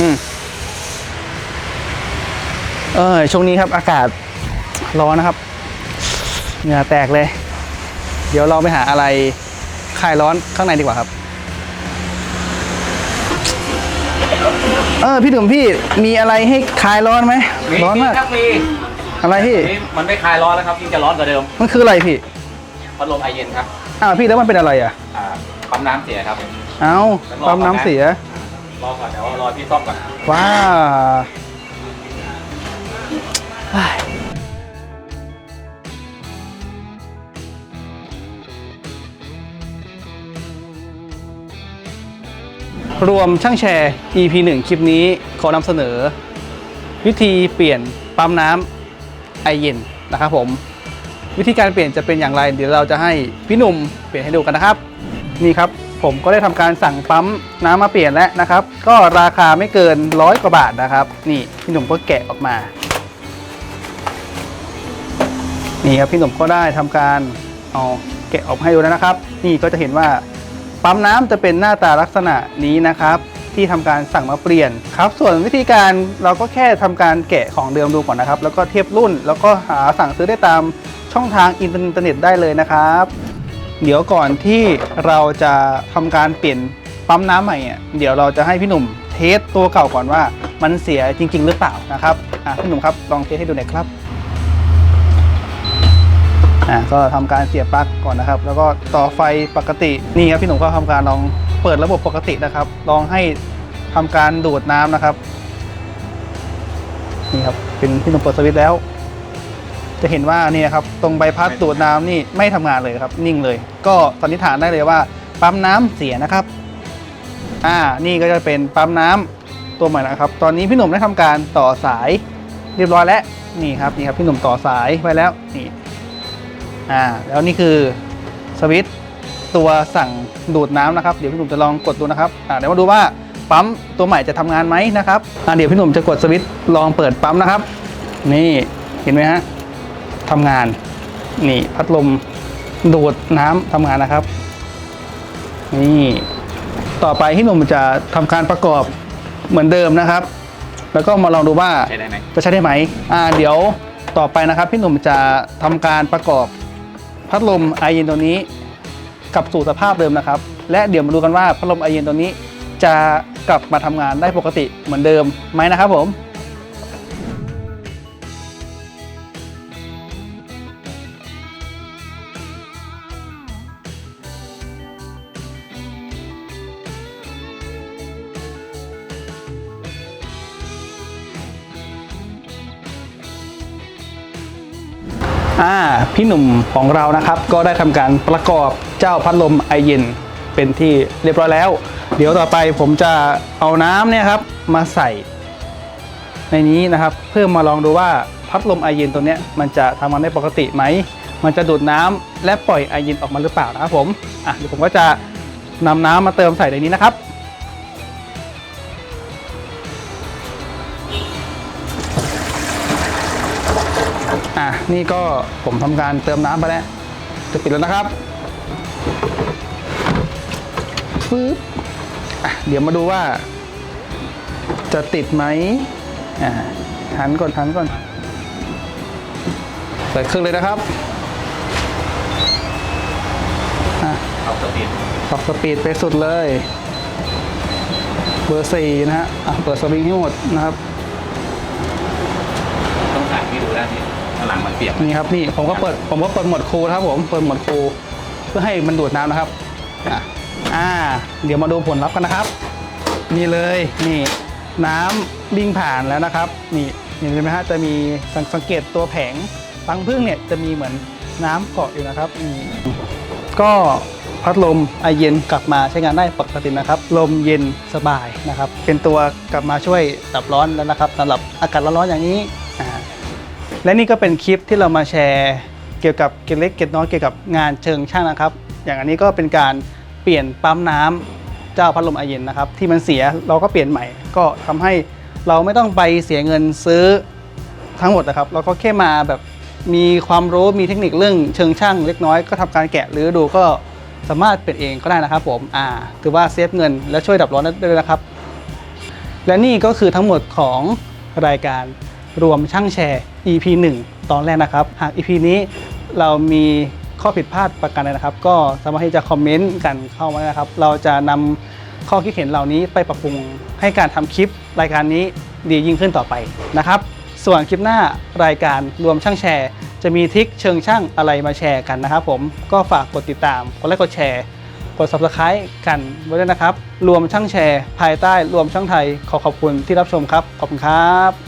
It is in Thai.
อืมเออช่วงนี้ครับ อากาศร้อนนะครับ เหงื่อแตกเลย เดี๋ยวเราไปหาอะไรคลายร้อนข้างในดีกว่าครับ เออพี่หนุ่มพี่มีอะไรให้คลายร้อนไหมร้อนมากครับมีอะไรพี่ นี่มันไม่คลายร้อนแล้วครับยิ่งจะร้อนกว่าเดิมมันคืออะไรพี่พัดลมไอเย็นครับ อ้าวพี่แล้วมันเป็นอะไรอะอ่าปั๊มน้ำเสียครับ เอ้าปั๊มน้ำเสีย รอก่อนเดี๋ยวรอพี่ซ่อมก่อนว้าเฮ้ยรวมช่างแชร์ EP 1 คลิปนี้ขอนำเสนอ วิธีเปลี่ยนปั๊มน้ำไอเย็นนะครับผม วิธีการเปลี่ยนจะเป็นอย่างไร เดี๋ยวเราจะให้พี่หนุ่มเปลี่ยนให้ดูกันนะครับ นี่ครับ ผมก็ได้ทำการสั่งปั๊มน้ำมาเปลี่ยนแล้วนะครับ ก็ราคาไม่เกินร้อยกว่าบาทนะครับ นี่พี่หนุ่มก็แกะออกมา นี่ครับพี่หนุ่มก็ได้ทำการเอาแกะออกให้ดูแล้วนะครับ นี่ก็จะเห็นว่าปั๊มน้ำจะเป็นหน้าตาลักษณะนี้นะครับที่ทำการสั่งมาเปลี่ยนครับ ส่วนวิธีการเราก็แค่ทำการแกะของเดิมดูก่อนนะครับ แล้วก็เทียบรุ่น แล้วก็หาสั่งซื้อได้ตามช่องทางอินเทอร์เน็ตได้เลยนะครับ เดี๋ยวก่อนที่เราจะทำการเปลี่ยนปั๊มน้ำใหม่อะเดี๋ยวเราจะให้พี่หนุ่มเทสตัวเก่าก่อนว่ามันเสียจริง ๆ หรือเปล่านะครับอะพี่หนุ่มครับลองเทสให้ดูหน่อยครับอะก็ทำการเสียบปลั๊กก่อนนะครับ แล้วก็ต่อไฟปกตินี่ครับพี่หนุ่มก็ทำการลองเปิดระบบปกตินะครับ ลองให้ทำการดูดน้ำนะครับ นี่ครับเป็นพี่หนุ่มเปิดสวิตช์แล้ว จะเห็นว่านี่นะครับตรงใบพัดดูดน้ำนี่ไม่ทำงานเลยครับ นิ่งเลย ก็สันนิษฐานได้เลยว่า ปั๊มน้ำเสียนะครับ อ่า นี่ก็จะเป็นปั๊มน้ำตัวใหม่นะครับ ตอนนี้พี่หนุ่มได้ทำการต่อสายเรียบร้อยแล้ว นี่ครับ นี่ครับพี่หนุ่มต่อสายไปแล้ว นี่ อ่า แล้วนี่คือสวิตช์ตัวสั่งดูดน้ำนะครับ เดี๋ยวพี่หนุ่มจะลองกดดูนะครับ อ่า เดี๋ยวมาดูว่าปั๊มตัวใหม่จะทำงานไหมนะครับ อ่า เดี๋ยวพี่หนุ่มจะกดสวิตช์ลองเปิดปั๊มนะครับ นี่ เห็นไหมฮะ ทำงาน นี่พัดลมดูดน้ำทำงานนะครับ นี่ต่อไปที่หนุ่มจะทำการประกอบเหมือนเดิมนะครับ แล้วก็มาลองดูว่าใช้ได้ไหมจะใช้ได้ไหมอ่าเดี๋ยวต่อไปนะครับ พี่หนุ่มจะทำการประกอบพัดลมไอเย็นตัวนี้กลับสู่สภาพเดิมนะครับ และเดี๋ยวมาดูกันว่าพัดลมไอเย็นตัวนี้ จะกลับมาทำงานได้ปกติเหมือนเดิมไหมนะครับผม อ่าพี่หนุ่มของเรานะครับก็ได้ทำการประกอบเจ้าพัดลมไอเย็นเป็นที่เรียบร้อยแล้ว เดี๋ยวต่อไปผมจะเอาน้ำเนี่ยครับมาใส่ ในนี้นะครับเพื่อมาลองดูว่าพัดลมไอเย็นตัวเนี้ยมันจะทำงานได้ปกติไหมมันจะดูดน้ำและปล่อยไอเย็นออกมาหรือเปล่านะครับผมอะเดี๋ยวผมก็จะนำน้ำมาเติมใส่ในนี้นะครับ อะนี่ก็ผมทำการเติมน้ำไปแล้ว จะปิดแล้วนะครับปึ๊บอะเดี๋ยวมาดูว่า จะติดไหมอ่าหันก่อนหันก่อนเปิดเครื่องเลยนะครับอะเอาสปีดปรับสปีดไปสุดเลย เบอร์สี่นะฮะอะเปิดสวิงให้หมดนะครับ ต้องถ่ายพี่ดูได้พี่ ข้างหลังมันเปียกนี่ครับนี่ผมก็เปิดผมก็เปิดหมดครูนะครับผมเปิดหมดครูเพื่อให้มันดูดน้ำนะครับอ่าเดี๋ยวมาดูผลลัพธ์กันนะครับ นี่เลยนี่น้ำวิ่งผ่านแล้วนะครับ นี่เห็นไหมฮะจะมีสังเกตตัวแผงรังพึ่งเนี่ยจะมีเหมือนน้ำเกาะอยู่นะครับนี่ก็พัดลมไอเย็นกลับมาใช้งานได้ปกตินะครับ ลมเย็นสบายนะครับ เป็นตัวกลับมาช่วยดับร้อนแล้วนะครับสำหรับอากาศร้อนๆอย่างนี้อ่า และนี่ก็เป็นคลิปที่เรามาแชร์เกี่ยวกับเกร็ดเล็กเกร็ดน้อยเกี่ยวกับงานเชิงช่างนะครับ อย่างอันนี้ก็เป็นการเปลี่ยนปั๊มน้ำเจ้าพัดลมไอเย็นนะครับที่มันเสียเราก็เปลี่ยนใหม่ ก็ทำให้เราไม่ต้องไปเสียเงินซื้อทั้งหมดนะครับ เราก็แค่มาแบบมีความรู้มีเทคนิคเรื่องเชิงช่างเล็กน้อยก็ทำการแกะหรือดูก็สามารถเปลี่ยนเองก็ได้นะครับผมอ่าถือว่าเซฟเงินและช่วยดับร้อนได้ด้วยนะครับ และนี่ก็คือทั้งหมดของรายการ รวมช่างแชร์ EP 1 ตอนแรกนะครับ หาก EP นี้เรามีข้อผิดพลาดประการใดนะครับ ก็สามารถที่จะคอมเมนต์กันเข้ามานะครับ เราจะนำข้อคิดเห็นเหล่านี้ไปปรับปรุงให้การทำคลิปรายการนี้ดียิ่งขึ้นต่อไปนะครับ ส่วนคลิปหน้ารายการรวมช่างแชร์ จะมีทิคเชิงช่างอะไรมาแชร์กันนะครับ ผมก็ฝากกดติดตามกดไลค์กดแชร์กด subscribe กันไว้ด้วยนะครับ รวมช่างแชร์ ภายใต้รวมช่างไทย ขอขอบคุณที่รับชมครับ ขอบคุณครับ